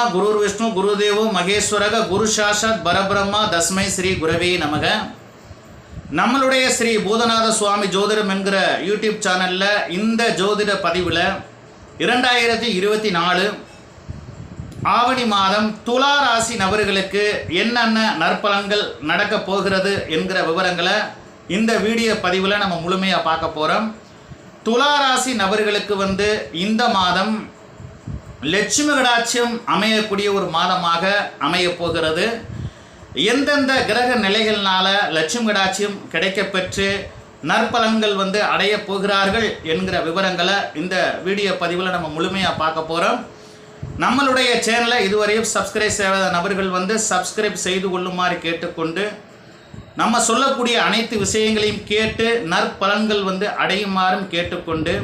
குரு விஷ்ணு குருதேவோ மகேஸ்வரக குரு சாஷாத் பரபிரம்மா தஸ்மை ஸ்ரீ குரவே நமக. நம்மளுடைய ஸ்ரீ பூதநாத சுவாமி ஜோதிடம் என்கிற யூடியூப் சேனலில் இந்த ஜோதிட பதிவில் இரண்டாயிரத்தி இருபத்தி நாலு ஆவணி மாதம் துலா ராசி நபர்களுக்கு என்னென்ன நற்பலன்கள் நடக்கப் போகிறது என்கிற விவரங்களை இந்த வீடியோ பதிவில் நம்ம முழுமையாக பார்க்க போகிறோம் துலா ராசி நபர்களுக்கு வந்து இந்த மாதம் லட்சுமி கடாட்சியம் அமையக்கூடிய ஒரு மாதமாக அமையப் போகிறது. எந்தெந்த கிரக நிலைகள்னால லட்சுமி கடாட்சியம் கிடைக்கப்பெற்று நற்பலன்கள் வந்து அடைய போகிறார்கள் என்கிற விவரங்களை இந்த வீடியோ பதிவில் நம்ம முழுமையாக பார்க்க போகிறோம் நம்மளுடைய சேனலை இதுவரையும் சப்ஸ்கிரைப் செய்யாத நபர்கள் வந்து சப்ஸ்கிரைப் செய்து கொள்ளுமாறு கேட்டுக்கொண்டு நம்ம சொல்லக்கூடிய அனைத்து விஷயங்களையும் கேட்டு நற்பலன்கள் வந்து அடையுமாறும் கேட்டுக்கொண்டு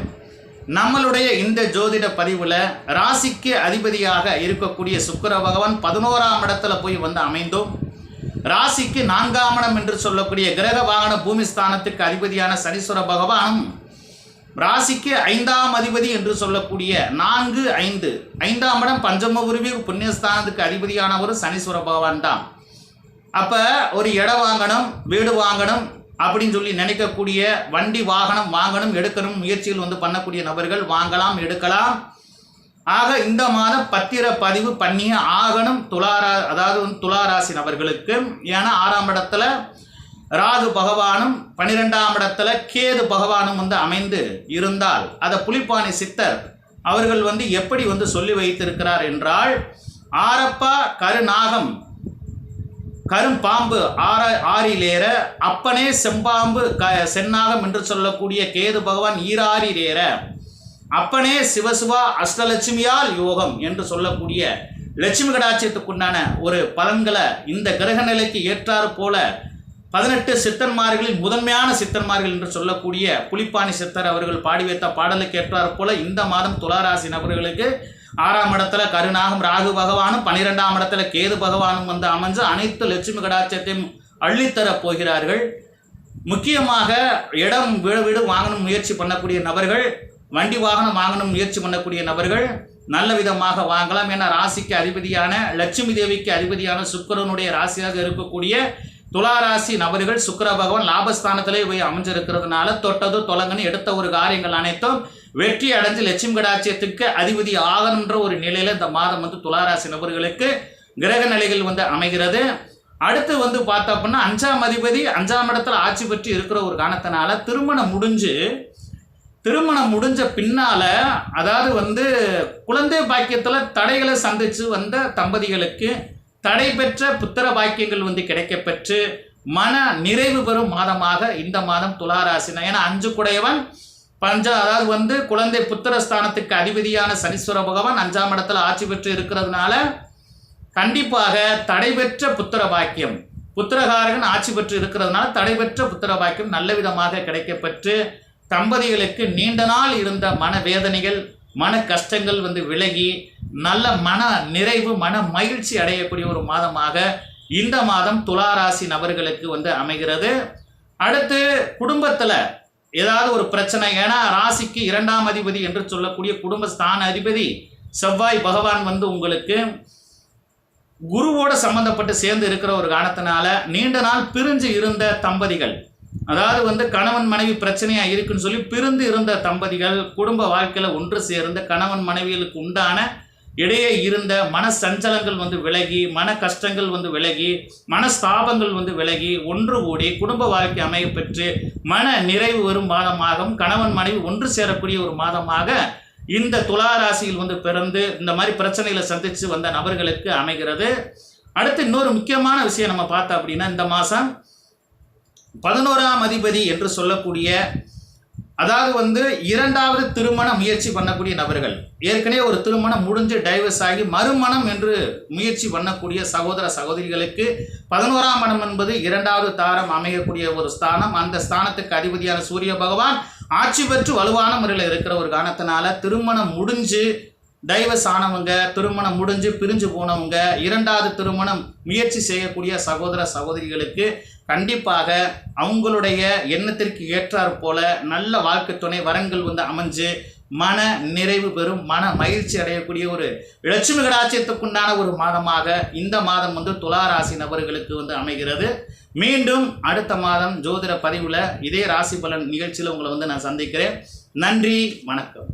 நம்மளுடைய இந்த ஜோதிட பதிவில் ராசிக்கு அதிபதியாக இருக்கக்கூடிய சுக்கிர பகவான் பதினோராம் இடத்துல போய் வந்து அமைந்தோம். ராசிக்கு நான்காம் இடம் என்று சொல்லக்கூடிய கிரக வாகன பூமி ஸ்தானத்துக்கு அதிபதியான சனீஸ்வர பகவானும் ராசிக்கு ஐந்தாம் அதிபதி என்று சொல்லக்கூடிய நான்கு ஐந்து ஐந்தாம் இடம் பஞ்சம உருவி புண்ணியஸ்தானத்துக்கு அதிபதியான சனீஸ்வர பகவான் தான். அப்போ ஒரு இடம் வாங்கணும் வீடு வாங்கணும் அப்படின்னு சொல்லி நினைக்கக்கூடிய வண்டி வாகனம் வாங்கணும் எடுக்கணும் முயற்சிகள் வந்து பண்ணக்கூடிய நபர்கள் வாங்கலாம் எடுக்கலாம். ஆக இந்த மாதம் பத்திர பதிவு பண்ணிய ஆகணும் துளாரா அதாவது வந்து துளாராசி நபர்களுக்கு. ஏன்னா ஆறாம் இடத்துல ராகு பகவானும் பன்னிரெண்டாம் இடத்துல கேது பகவானும் வந்து அமைந்து இருந்தால் அதை புலிப்பாணி சித்தர் அவர்கள் வந்து எப்படி வந்து சொல்லி வைத்திருக்கிறார் என்றால் ஆரப்பா கருநாகம் கரும்பாம்பு ஆற ஆறிலேற அப்பனே செம்பாம்பு க சென்னாகம் என்று சொல்லக்கூடிய கேது பகவான் ஈராறிலேற அப்பனே சிவசிவா அஷ்டலட்சுமியால் யோகம் என்று சொல்லக்கூடிய லட்சுமி கடாட்சியத்துக்குண்டான ஒரு பலன்களை இந்த கிரக நிலைக்கு ஏற்றாறு போல பதினெட்டு சித்தன்மார்களில் முதன்மையான சித்தன்மார்கள் என்று சொல்லக்கூடிய புலிப்பாணி சித்தர் அவர்கள் பாடி வைத்த பாடலுக்கு ஏற்றாறு போல இந்த மாதம் துளாராசி நபர்களுக்கு ஆறாம் இடத்துல கருநாகம் ராகு பகவானும் பனிரெண்டாம் இடத்துல கேது பகவானும் வந்து அமைஞ்சு அனைத்து லட்சுமி கடாட்சத்தையும் அள்ளித்தரப் போகிறார்கள். முக்கியமாக இடம் வீடு வீடு வாங்கணும் முயற்சி பண்ணக்கூடிய நபர்கள் வண்டி வாகனம் வாங்கணும் முயற்சி பண்ணக்கூடிய நபர்கள் நல்ல விதமாக வாங்கலாம். என ராசிக்கு அதிபதியான லட்சுமி தேவிக்கு அதிபதியான சுக்கிரனுடைய ராசியாக இருக்கக்கூடிய துலா ராசி நபர்கள் சுக்கர பகவான் லாபஸ்தானத்திலே போய் அமைஞ்சிருக்கிறதுனால தொட்டது தொலங்கன்னு எடுத்த ஒரு காரியங்கள் அனைத்தும் வெற்றி அடைஞ்சு லட்சுமி கடாட்சியத்துக்கு அதிபதி ஆகணுன்ற ஒரு நிலையில இந்த மாதம் வந்து துளாராசி நபர்களுக்கு கிரக நிலைகள் வந்து அமைகிறது. அடுத்து வந்து பார்த்தோம் அப்படின்னா அஞ்சாம் அதிபதி அஞ்சாம் இடத்துல ஆட்சி பெற்று இருக்கிற ஒரு காரணத்தினால திருமணம் முடிஞ்சு திருமணம் முடிஞ்ச பின்னால அதாவது வந்து குழந்தை பாக்கியத்தில் தடைகளை சந்திச்சு வந்த தம்பதிகளுக்கு தடை பெற்ற புத்திர பாக்கியங்கள் வந்து கிடைக்கப்பெற்று மன நிறைவு பெறும் மாதமாக இந்த மாதம் துளாராசினா. ஏன்னா அஞ்சு குடையவன் பஞ்ச அதாவது வந்து குழந்தை புத்திரஸ்தானத்துக்கு அதிபதியான சனீஸ்வர பகவான் அஞ்சாம் இடத்துல ஆட்சி பெற்று இருக்கிறதுனால கண்டிப்பாக தடைபெற்ற புத்திர பாக்கியம் புத்திரகாரகன் ஆட்சி பெற்று இருக்கிறதுனால தடைபெற்ற புத்திர பாக்கியம் நல்ல விதமாக கிடைக்கப்பெற்று தம்பதிகளுக்கு நீண்ட நாள் இருந்த மன வேதனைகள் மன கஷ்டங்கள் வந்து விலகி நல்ல மன நிறைவு மன மகிழ்ச்சி அடையக்கூடிய ஒரு மாதமாக இந்த மாதம் துளாராசி நபர்களுக்கு வந்து அமைகிறது. அடுத்து குடும்பத்தில் ஏதாவது ஒரு பிரச்சனை ஏன்னா ராசிக்கு இரண்டாம் அதிபதி என்று சொல்லக்கூடிய குடும்பஸ்தான அதிபதி செவ்வாய் பகவான் வந்து உங்களுக்கு குருவோட சம்பந்தப்பட்டு சேர்ந்து இருக்கிற ஒரு காரணத்தினால நீண்ட நாள் பிரிஞ்சு இருந்த தம்பதிகள் அதாவது வந்து கணவன் மனைவி பிரச்சனையா இருக்குன்னு சொல்லி பிரிந்து இருந்த தம்பதிகள் குடும்ப வாழ்க்கையில ஒன்று சேர்ந்த கணவன் மனைவிகளுக்கு உண்டான இடையே இருந்த மன சஞ்சலங்கள் வந்து விலகி மன கஷ்டங்கள் வந்து விலகி மனஸ்தாபங்கள் வந்து விலகி ஒன்று கூடி குடும்ப வாழ்க்கை அமைய பெற்று மன நிறைவு வரும் மாதமாகவும் கணவன் மனைவி ஒன்று சேரக்கூடிய ஒரு மாதமாக இந்த துலா ராசியில் வந்து பிறந்து இந்த மாதிரி பிரச்சனைகளை சந்தித்து வந்த நபர்களுக்கு அமைகிறது. அடுத்து இன்னொரு முக்கியமான விஷயம் நம்ம பார்த்தோம் அப்படின்னா இந்த மாதம் பதினோராம் அதிபதி என்று சொல்லக்கூடிய அதாவது வந்து இரண்டாவது திருமண முயற்சி பண்ணக்கூடிய நபர்கள். ஏற்கனவே ஒரு திருமணம் முடிஞ்சு டைவர்ஸ் ஆகி மறுமணம் என்று முயற்சி பண்ணக்கூடிய சகோதர சகோதரிகளுக்கு பதினோராம் மனம் என்பது இரண்டாவது தாரம் அமையக்கூடிய ஒரு ஸ்தானம். அந்த ஸ்தானத்துக்கு அதிபதியான சூரிய பகவான் ஆட்சி பெற்று வலுவான முறையில் இருக்கிற ஒரு காரணத்தினால திருமணம் முடிஞ்சு டைவர்ஸ் ஆனவங்க திருமணம் முடிஞ்சு பிரிஞ்சு போனவங்க இரண்டாவது திருமணம் முயற்சி செய்யக்கூடிய சகோதர சகோதரிகளுக்கு கண்டிப்பாக அவங்களுடைய எண்ணத்திற்கு ஏற்றாற் போல நல்ல வாழ்க்கை துணை வரங்கள் வந்து அமைஞ்சு மன நிறைவு பெறும் மன மகிழ்ச்சி அடையக்கூடிய ஒரு லட்சுமி கடாட்சியத்துக்குண்டான ஒரு மாதமாக இந்த மாதம் வந்து துலா ராசி நபர்களுக்கு வந்து அமைகிறது. மீண்டும் அடுத்த மாதம் ஜோதிட பதிவில் இதே ராசி பலன் நிகழ்ச்சியில் உங்களை வந்து நான் சந்திக்கிறேன். நன்றி வணக்கம்.